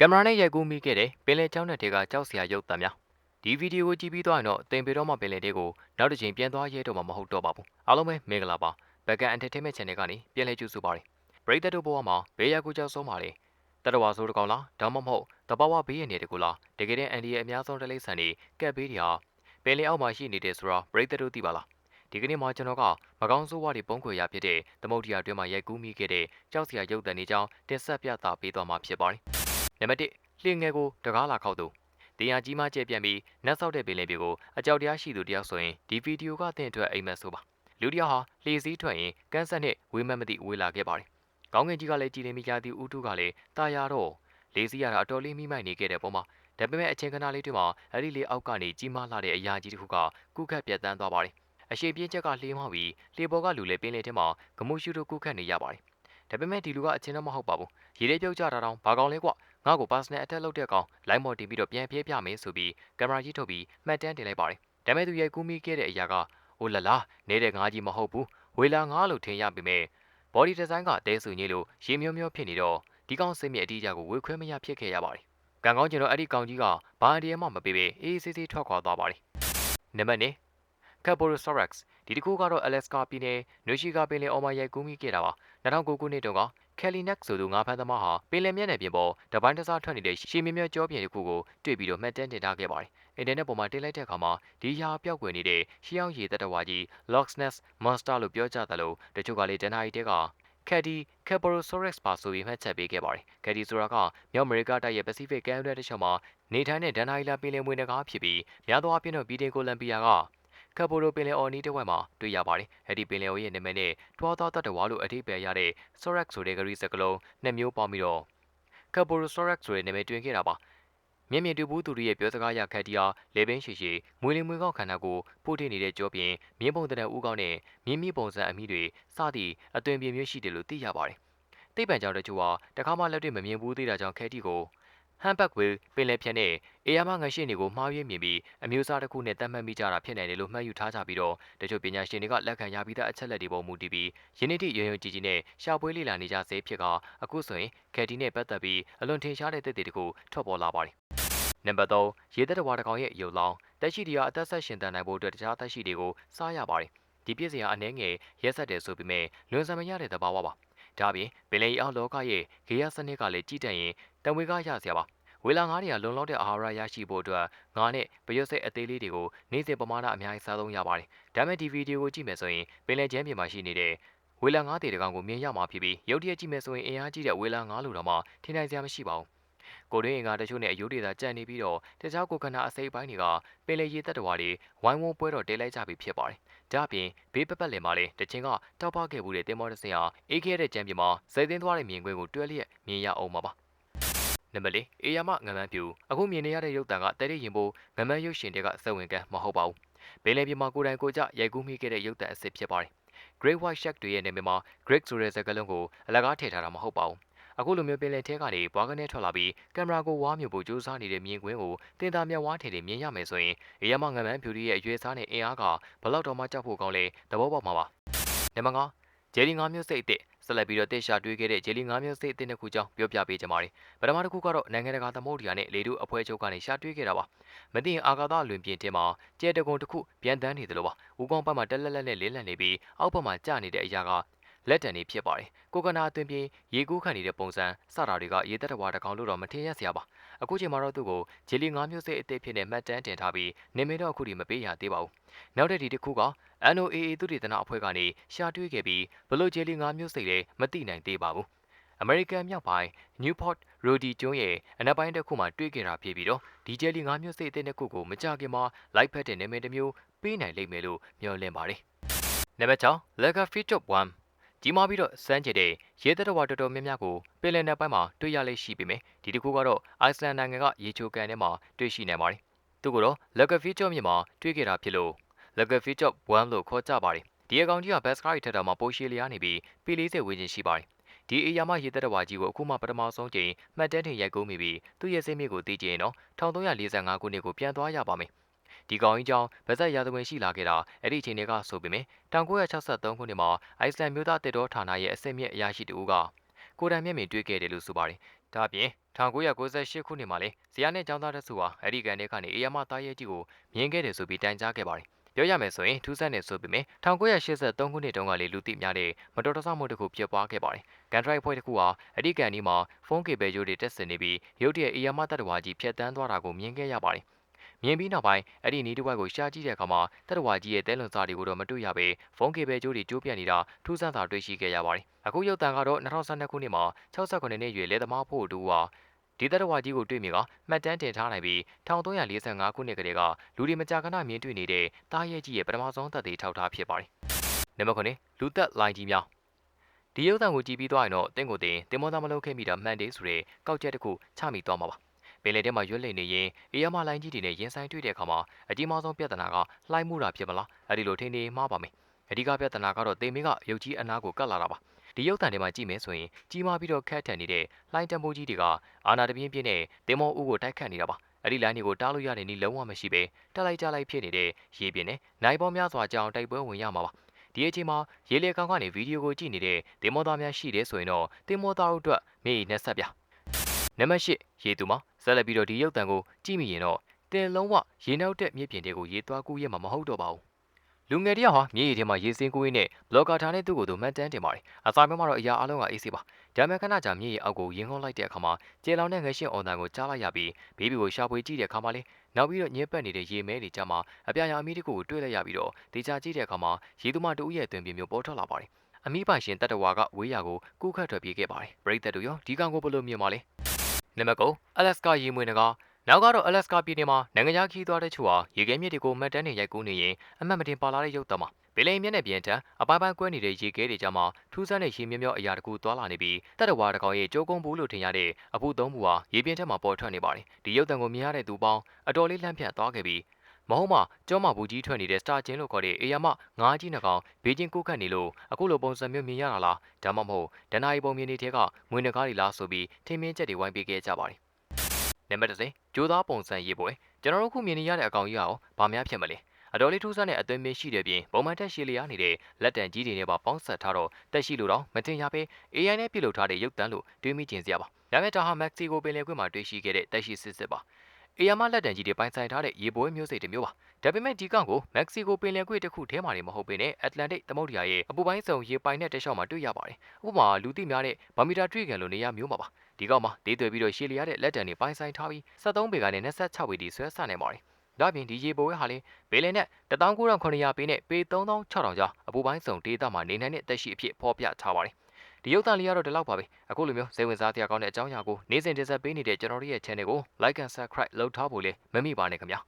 ကင်မရာနဲ့ရိုက်ကူးမိခဲ့တဲ့ပင်လယ်ချောင်းနယ်တွေကကြောက်စရာရုပ်သံများဒီဗီဒီယိုကိုကြည့်ပြီးသွားရင်တော့တင်ပေတော့မှပင်လယ်တွေကိုနောက်တစ်ချိန်ပြန်သွားရဲတော့မှမဟုတ်တော့ပါဘူးအားလုံးပဲမင်္ဂလာပါဘက်ကန် Entertainment Channel ကနေပြန်လည်ကြိုဆိုပါရစေပရိသတ်တို့ဘဝမှာဘေးရကူကြောက်ဆုံးပါလေတတဝါဆိုးတစ်ကောင်လားဒါမှမဟုတ်တဘာဝဘေးရနေတကူလားတကယ်တဲ့အန်ဒီရဲ့အများဆုံးတလိမ့်ဆန်တွေကက်ဘေးတွေဟာပင်လယ်အောက်မှာရှိနေတယ်ဆိုတော့ပရိသတ်တို့သိပါလားဒီကနေ့မှာကျွန်တော်ကမကောင်းဆိုးဝါးတွေပုံခွေရဖြစ်တဲ့သမုတ်တရားအတွင်းမှာရိုက်ကူးမိခဲ့တဲ့ကြောက်စရာရုပ်သံတွေကြောင့်တင်ဆက်ပြသပေးသွားမှာဖြစ်ပါတယ် နံပါတ်1လှင်ငယ်ကိုတကားလာခောက်သူတရားကြီးမှကျဲပြန်ပြီးနတ်ဆောက်တဲ့ပင်လယ်ပြေကိုအကြောက်တရားရှိသူတယောက်ဆိုရင်ဒီဗီဒီယိုကတင့်အတွက်အိမ်မက်ဆိုပါလူတယောက်ဟာလှေစည်းထွက်ရင်ကန်းဆက်နဲ့ဝေးမမသိဝေးလာခဲ့ပါတယ်ကောင်းကင်ကြီးကလည်းကြည်လင်မိကြသည်ဦးထုကလည်းတာယာတော့လေစည်းရတာအတော်လေးမိမိုက်နေခဲ့တဲ့ပုံမှာဒါပေမဲ့အချိန်ခဏလေးတွင်မှာအဲ့ဒီလေအောက်ကနေကြီးမားလာတဲ့အရာကြီးတစ်ခုကကုခတ်ပြတ်တန်းသွားပါတယ်အရှိပြင်းချက်ကလှေမောက်ပြီးလှေပေါ်ကလူလည်းပင်လယ်ထဲမှာဂမှုရှုတို့ကုခတ်နေရပါတယ်ဒါပေမဲ့ဒီလူကအချင်းတော့မဟုတ်ပါဘူးရေထဲပြုတ်ကြတာတော့ဘာကောင်းလဲကွ ငါ့ကို personal attack လုပ်တဲ့ကောင်လိုင်းမော်တင်ပြီးတော့ပြန်ပြေးပြမယ်ဆိုပြီးကင်မရာကြီးထုတ်ပြီးမှတ်တမ်းတင်လိုက်ပါတယ်ဒါပေမဲ့သူရိုက်ကူးမိခဲ့တဲ့အရာကအိုလလာနေတဲ့ငါးကြီးမဟုတ်ဘူးဝေလာငါးလို့ထင်ရပေမဲ့ body design ကတဲဆူကြီးလို့ရေမျိုးမျိုးဖြစ်နေတော့ဒီကောင်စိတ်မြအတီးကြကိုဝေခွဲမရဖြစ်ခဲ့ရပါတယ်ကံကောင်းကျင်တော့အဲ့ဒီကောင်ကြီးကဘာအန်ဒီယမှမပေးပေအေးအေးဆေးဆေးထွက်ခွာသွားပါတယ်နံပါတ်2 Caporosaurus ဒီတစ်ခုကတော့ Alaska ပြည်နယ်နွေရှိကပင်လယ်အော်မှာရိုက်ကူးမိခဲ့တာပါ2009ခုနှစ်တုန်းက Kalinak ဆိုသူငါးဖမ်းသမားဟာပင်လယ်မျက်နှာပြင်ပေါ်တပိုင်းတစားထွက်နေတဲ့ရှီမြမြကြောပြင်တစ်ခုကိုတွေ့ပြီးတော့မှတ်တမ်းတင်ထားခဲ့ပါတယ်။အင်တာနက်ပေါ်မှာတင်လိုက်တဲ့အခါမှာဒီရာပျောက်ကွယ်နေတဲ့ရှီအောင်ရည်တတဝါကြီး Loch Ness Monster လို့ပြောကြတယ်လို့တချို့ကလည်းဒန်နာရီတဲက Caddy Caporosaurus ပါဆိုပြီးမှတ်ချက်ပေးခဲ့ပါတယ်။ Caddy ဆိုတာကမြောက်အမေရိကတိုက်ရဲ့ Pacific ကမ်းရိုးတန်းတစ်လျှောက်မှာနေထိုင်တဲ့ဒန်နာရီလာပင်လယ်မွေးနှကားဖြစ်ပြီးများသောအားဖြင့်တော့ဗီဒီကိုလံဘီယာက ကပ်ပိုလိုပင်လယ်အော်နီးတစ်ဝက်မှာတွေ့ရပါတယ်။အဲ့ဒီပင်လယ်အော်ရဲ့နာမည်နဲ့ထွားသောတတဝါလို့အဓိပ္ပာယ်ရတဲ့ Sorax ဆိုတဲ့ဂရီစကလုံးနှစ်မျိုးပေါင်းပြီးတော့ကပ်ပိုလို Sorax ဆိုတဲ့နာမည်တွင်ခဲ့တာပါ။မြင့်မြင့်တူဘူးသူတို့ရဲ့ပြောစကားရခက်တီယာလေပင်းရှိရှိမွေလင်မွေကောက်ခန္ဓာကိုပို့တင်နေတဲ့ကြောပြင်မြင်းပုံတဲ့ဥကောင်းနဲ့မြင်းမြင့်ပုံစံအမိတွေစသည့်အသွင်ပြင်းမျိုးရှိတယ်လို့သိရပါတယ်။သိပ္ပံကြောင့်တချို့ဟာတခါမှလက်တွေ့မမြင်ဘူးသေးတာကြောင့်ခက်တီကို ဟမ်ဘတ်ဝေးပင်လယ်ဖြတ်နဲ့အေယာမငရှိနေကိုမှားယွင်းမြင်ပြီးအမျိုးအစားတစ်ခုနဲ့တတ်မှတ်မိကြတာဖြစ်နိုင်တယ်လို့မှတ်ယူထားကြပြီးတော့တချို့ပညာရှင်တွေကလက်ခံရပြီးသားအချက်လက်တွေပေါ်မူတည်ပြီးယနေ့ထိရုံရုံကြည်ကြည်နဲ့ရှာဖွေလေ့လာနေကြစေဖြစ်ကအခုဆိုရင်ကယ်တီနဲ့ပတ်သက်ပြီးအလွန်ထင်ရှားတဲ့သက်သေတခုထွက်ပေါ်လာပါတယ်နံပါတ်3ရေသက်တော်တစ်ကောင်ရဲ့ရုပ်လောင်းတက်ရှိတရားအသက်ဆက်ရှင်တန်နိုင်ဖို့အတွက်တခြားတက်ရှိတွေကိုစားရပါတယ်ဒီပြည့်စရာအနှဲငယ်ရက်ဆက်တယ်ဆိုပေမဲ့လွန်ဆန်မရတဲ့သဘာဝပါဒါပြင်ပင်လယ်အောက်လောကရဲ့ဂေယစနစ်ကလည်းကြည်တတ်ရင်တံဝေကရစရာပါ ဝေလာငါးတွေကလုံလောက်တဲ့အာဟာရရရှိဖို့အတွက်ငါးနဲ့ပရွက်စိတ်အသေးလေးတွေကိုနေ့စဉ်ပမာဏအများကြီးစားသုံးရပါတယ်။ဒါမဲ့ဒီဗီဒီယိုကိုကြည့်မယ်ဆိုရင်ပင်လယ်ကျမ်းပြင်မှာရှိနေတဲ့ဝေလာငါးတွေတကောင်ကိုမြင်ရမှာဖြစ်ပြီးရုပ်တရက်ကြည့်မယ်ဆိုရင်အင်အားကြီးတဲ့ဝေလာငါးလိုတော့မှထင်နိုင်စရာမရှိပါဘူး။ကိုတွင်းအင်ကတချို့နဲ့အယိုးတွေသာကြံ့နေပြီးတော့တခြားကိုကနာအစိပ်ပိုင်းတွေကပင်လယ်ရေသက်တော်တွေဝိုင်းဝန်းပွဲတော်တဲလိုက်ကြပြီးဖြစ်ပါတယ်။ဒါ့အပြင်ဘေးပပတ်လည်မှာလည်းတချင်းကတောက်ပခဲ့မှုတဲ့တင်မောတစ်စင်ဟာအေးခဲတဲ့ကြမ်းပြင်မှာစိတ်သိမ်းသွားတဲ့မြင်ကွင်းကိုတွဲလျက်မြင်ရအောင်ပါပါ နံပါတ်၄အေယာမငမန်းပြူအခုမြင်နေရတဲ့ရုပ်တံကတဲရရင်ပိုငမန်းရုပ်ရှင်တွေကစက်ဝင်ကန်းမဟုတ်ပါဘူးဘင်းလယ်ပြင်မှာကိုယ်တိုင်ကိုကြရိုက်ကူးမိခဲ့တဲ့ရုပ်တံအစ်စ်ဖြစ်ပါတယ် Great White Shark တွေရဲ့နာမည်မှာ Great ဆိုတဲ့စကားလုံးကိုအလကားထည့်ထားတာမဟုတ်ပါဘူးအခုလိုမျိုးပင်လယ်ထဲကနေဘွားကနေထွက်လာပြီးကင်မရာကိုဝါးမြုပ်ဖို့ကြိုးစားနေတဲ့မြင်ကွင်းကိုတင်တာမြဝါးထည်တွေမြင်ရမယ်ဆိုရင်အေယာမငမန်းဖြူရဲ့အရွယ်စားနဲ့အင်အားကဘလောက်တော့မှကြောက်ဖို့ကောင်းလဲသဘောပေါက်မှာပါနံပါတ်5ဂျယ်လီငါးမျိုးစိတ်အစ်စ် ဆက်လက်ပြီးတော့တင်ရှာတွေ့ခဲ့တဲ့ဂျယ်လီငါးမျိုးစိတ်အစ်စ်တစ်ခုကြောင်းပြောပြပေးကြပါမယ်။ပထမတစ်ခုကတော့နိုင်ငံတကာသမုဒ္ဒရာနဲ့လေတုအဖွဲ့ချုပ်ကနေရှာတွေ့ခဲ့တာပါ။မသိရင်အာကာသလွင်ပြင်တင်မှာကျဲတကုံတစ်ခုပြန်တန်းနေတယ်လို့ပါ။ဦးကောင်းဘက်မှာတက်လက်လက်နဲ့လင်းလန့်နေပြီးအောက်ဘက်မှာကျနေတဲ့အရာက လက်တံနေဖြစ်ပါတယ်။ကိုကနာအတွင်ပြင်ရေကူးခံနေတဲ့ပုံစံစတာတွေကရေသက်တဝါတကောင်လို့တော့မထင်ရစရာပါ။အခုချိန်မှာတော့သူ့ကိုဂျယ်လီငါးမျိုးစိတ်အစ်စ်ဖြစ်နေမှတ်တမ်းတင်ထားပြီးနေမင်းတော့အခုထိမပေးရသေးပါဘူး။နောက်တဲ့ဒီတစ်ခုက NOAA သူတေသနအဖွဲ့ကနေရှာတွေ့ခဲ့ပြီးဘလို့ဂျယ်လီငါးမျိုးစိတ်လည်းမသိနိုင်သေးပါဘူး။ American မြောက်ပိုင်း Newport Rody ကျွန်းရဲ့အနက်ပိုင်းတစ်ခုမှာတွေ့ခဲ့တာဖြစ်ပြီးတော့ဒီဂျယ်လီငါးမျိုးစိတ်အစ်စ်တစ်ခုကိုမကြခင်မှာလိုက်ဖက်တဲ့နာမည်တစ်မျိုးပေးနိုင်လိမ့်မယ်လို့မျှော်လင့်ပါတယ်။နံပါတ်6 Lager Feature 1 ကြီးမားပြီးတော့စမ်းကြတဲ့ရေသက်တော်တော်တော်များများကိုပင်လယ်နယ်ပိုင်းမှာတွေ့ရလိမ့်ရှိပေမယ့်ဒီတစ်ခုကတော့အိုက်စလန်နိုင်ငံကရေချိုကန်ထဲမှာတွေ့ရှိနိုင်ပါတယ်။သူကတော့ Lager Feature မြေမှာတွေ့ခဲ့တာဖြစ်လို့ Lager Feature 1လို့ခေါ်ကြပါတယ်။ဒီအကောင်ကြီးက Best Sky ထက်တာမှာပိုရှည်လျားနေပြီးပီ40ဝန်းကျင်ရှိပါတယ်။ဒီအေယာမရေသက်တော်ကြီးကိုအခုမှပထမဆုံးချိန်မှတ်တမ်းထင်ရိုက်ကူးမိပြီးသူ့ရဲ့စိတ်မြစ်ကိုသိကြရင်တော့1345ခုနှစ်ကိုပြန်သွားရပါမယ်။ ဒီကောင်ကြီးကြောင့်ဗဇက်ရာဇဝင်ရှိလာခဲ့တာအဲ့ဒီအချိန်တွေကဆိုပေမဲ့1963ခုနှစ်မှာအိုက်စလန်မျိုးသားတစ်တော်ဌာနရဲ့အစစ်မြစ်အရာရှိတူကကိုယ်တိုင်မျက်မြင်တွေ့ခဲ့တယ်လို့ဆိုပါတယ်ဒါအပြင်1998ခုနှစ်မှာလေဇရာနဲ့ចောင်းသားတစုဟာအဲ့ဒီကန်ထဲကနေအေယာမသားရဲကြီးကိုမြင်ခဲ့တယ်ဆိုပြီးတိုင်ကြားခဲ့ပါတယ်ပြောရမယ်ဆိုရင်ထူးဆန်းနေဆိုပေမဲ့1983ခုနှစ်တုန်းကလေလူသိများတဲ့မတော်တဆမှုတစ်ခုဖြစ်ပွားခဲ့ပါတယ်။ကန်ထရိုက်ဖွဲ့တစ်ခုဟာအဲ့ဒီကန်ဒီမှာဖုန်းကေဘယ်ရိုးတွေတက်ဆင်နေပြီးရုတ်တရက်အေယာမတတဝါကြီးဖြတ်တန်းသွားတာကိုမြင်ခဲ့ရပါတယ်။ မြင်ပြီးနောက်ပိုင်းအဲ့ဒီနီးတစ်ဝက်ကိုရှာကြည့်တဲ့အခါမှာတတဝါကြီးရဲ့တဲလွန်စာတွေကိုတော့မတွေ့ရပဲဖုန်းကေဘယ်ကျိုးတွေကျိုးပြတ်နေတာထူးဆန်းစွာတွေ့ရှိခဲ့ရပါတယ်။အခုရုပ်တံကတော့2012ခုနှစ်မှာ68နှစ်ရွယ်လဲသမားဖို့တူဟာဒီတရဝါကြီးကိုတွေ့မြင်ကမှတ်တမ်းတင်ထားနိုင်ပြီး1345ခုနှစ်ကတည်းကလူတွေမကြာခဏမြင်တွေ့နေတဲ့တားရဲကြီးရဲ့ပထမဆုံးသက်သေထောက်ထားဖြစ်ပါတယ်။နံပါတ်9လူသက်လိုင်းကြီးများဒီရုပ်သံကိုကြည့်ပြီးသွားရင်တော့တင်းကိုတင်တင်မောသားမလုပ်ခဲ့မိတာမှန်တယ်ဆိုတဲ့ကောက်ချက်တစ်ခုချမိသွားမှာပါ။ ပင်လယ်ထဲမှာရွက်လိမ့်နေရင်အေးရမလိုင်းကြီးတွေနဲ့ရင်ဆိုင်တွေ့တဲ့အခါမှာအကြီးမားဆုံးပြဿနာကလှိုင်းမှုတာဖြစ်မလား။အဲဒီလိုထင်နေမှားပါမယ်။အဓိကပြဿနာကတော့တင်မင်းကရုပ်ကြီးအနာကိုကတ်လာတာပါ။ဒီရုပ်သံထဲမှာကြည့်မယ်ဆိုရင်ကြီးမားပြီးတော့ခက်ထန်နေတဲ့လှိုင်းတံပိုးကြီးတွေကအာနာတပြင်းပြင်းနဲ့တင်မောဦးကိုတိုက်ခတ်နေတာပါအဲ့ဒီလိုင်းတွေကိုတားလို့ရတဲ့နည်းလုံးဝမရှိပဲတက်လိုက်ကြလိုက်ဖြစ်နေတဲ့ရေပြင်းနဲ့နိုင်ပေါ်များစွာကြောင်တိုက်ပွဲဝင်ရမှာပါဒီအချိန်မှာရေလေကောင်ကနေဗီဒီယိုကိုကြည့်နေတဲ့တင်မောသားများရှိတယ်ဆိုရင်တော့တင်မောသားတို့အတွက်မြေကြီးနဲ့ဆက်ပြနံပါတ်၈ရေသူမှာ ဆက်လက်ပြီးတော့ဒီရုပ်သံကိုကြည့်မိရင်တော့တင်လုံးဝရေနောက်တဲ့မြေပြင်တွေကိုရေသွားကူးရမှာမဟုတ်တော့ပါဘူးလူငယ်တယောက်ဟာမြေရီထဲမှာရေစင်းကိုင်းနဲ့ဘလော့ကာထားတဲ့သူ့ကိုယ်သူမှတ်တမ်းတင်ပါတယ်။အစာမျိုးမှာတော့အရာအလုံးကအေးဆေးပါ။ဒါမဲ့ခဏကြာမြေရီအောက်ကိုရင်ခုန်လိုက်တဲ့အခါမှာကျေလောင်တဲ့ငရှင်အွန်တန်ကိုကြားလိုက်ရပြီးဘေဘီကိုရှာဖွေကြည့်တဲ့အခါမှာလေနောက်ပြီးတော့ညစ်ပတ်နေတဲ့ရေမဲတွေကြမှာအပြာရောင်အမီးတစ်ခုကိုတွေ့လိုက်ရပြီးတော့ဒေချာကြည့်တဲ့အခါမှာရေသူမတူရဲ့အတွင်ပြမျိုးပေါ်ထွက်လာပါတယ်။အမီးပိုင်ရှင်တတဝါကဝေးရာကိုကူးခတ်ထွက်ပြေးခဲ့ပါတယ်။ပရိသတ်တို့ရောဒီကောင်ကိုဘယ်လိုမြင်ပါလဲ။ နံပါတ်9အလက်စကာရေမွေးနဂါနောက်ကတော့အလက်စကာပြည်နယ်မှာနိုင်ငံခြားခီးသွားတဲ့ချို့ဟာရေခဲမြစ်တွေကိုမှတ်တမ်းနေရိုက်ကူးနေရင်အမှတ်မတင်ပါလာတဲ့ရုပ်သံမှာပင်လယ်မျက်နှာပြင်ထံအပိုင်းပိုင်းကွဲနေတဲ့ရေခဲတွေကြမှာထူးဆန်းတဲ့ရေမျက်မျောအရာတကူသွားလာနေပြီးတက်တော်ဝါတကောင်ရဲ့ကြိုးကုန်းဘူးလို့ထင်ရတဲ့အပူသုံးပူဟာရေပြင်ထက်မှာပေါ်ထွက်နေပါတယ်ဒီရုပ်သံကိုမြင်ရတဲ့သူပေါင်းအတော်လေးလှမ်းဖြတ်သွားခဲ့ပြီး မဟုတ်မှကျောမဘူးကြီးထွက်နေတဲ့စတာချင်းလို့ခေါ်တဲ့အေယာမငါးကြီးနှကောင်ဘေးချင်းကိုခတ်နေလို့အခုလိုပုံစံမျိုးမြင်ရတာလားဒါမှမဟုတ်ဒနာရီပုံမြင်နေတဲ့ကငွေနှကားတွေလားဆိုပြီးထင်မြင်ချက်တွေဝိုင်းပေးခဲ့ကြပါတယ်နံပါတ်3ဂျိုးသားပုံစံရေးပွဲကျွန်တော်တို့ခုမြင်နေရတဲ့အကောင်ကြီးကရောဘာများဖြစ်မလဲအတော်လေးထူးဆန်းတဲ့အသွင်မင်းရှိတဲ့ပြင်ပုံမှန်တက်ရှည်လျားနေတဲ့လက်တံကြီးတွေနဲ့ပါပေါင်းဆက်ထားတော့တက်ရှိလို့တော့မတင်ရပဲ AI နဲ့ပြုလုပ်ထားတဲ့ရုပ်တံလို့တွေးမိကျင်စရာပါဒါမဲ့ဒါဟာမက္ကဆီကိုပင်လယ်ကွေ့မှာတွေ့ရှိခဲ့တဲ့တက်ရှိစစ်စစ်ပါ အေယာမလက်တံကြီးတွေပိုင်ဆိုင်ထားတဲ့ရေပွဲမျိုးစိတ်တစ်မျိုးပါဒါပေမဲ့ဒီကောင်ကိုမက္ကဆီကိုပင်လယ်ကွေ့တစ်ခုထဲမှာနေမဟုတ်ပေနဲ့အတ္တလန်တိတ်သမုဒ္ဒရာရဲ့အပူပိုင်းစုံရေပိုင်တဲ့တလျှောက်မှာတွေ့ရပါတယ်ဥပမာလူသိများတဲ့ဘာမီတာတွေ့ကန်လိုနေရာမျိုးမှာပါဒီကောင်မှာဒေးသွယ်ပြီးတော့ရှည်လျားတဲ့လက်တံတွေပိုင်ဆိုင်ထားပြီး73ပေကနေ26ပေတိဆွဲဆနိုင်ပါတယ်ဒါပြင်ဒီရေပိုဝဲဟာလည်းဘေလင်နဲ့19900ပေနဲ့ပေ3600ကြားအပူပိုင်းစုံဒေတာမှာနေနိုင်တဲ့အသက်ရှိအဖြစ်ဖော်ပြထားပါတယ် ဒီရုပ်သံလေးကတော့ဒီလောက်ပါပဲအခုလိုမျိုးစိတ်ဝင်စားတရားကောင်းတဲ့အကြောင်းအရာကိုနေ့စဉ်တင်ဆက်ပေးနေတဲ့ကျွန်တော်တို့ရဲ့ channel ကို like and subscribe လုပ်ထားဖို့လည်းမမေ့ပါနဲ့ခင်ဗျာ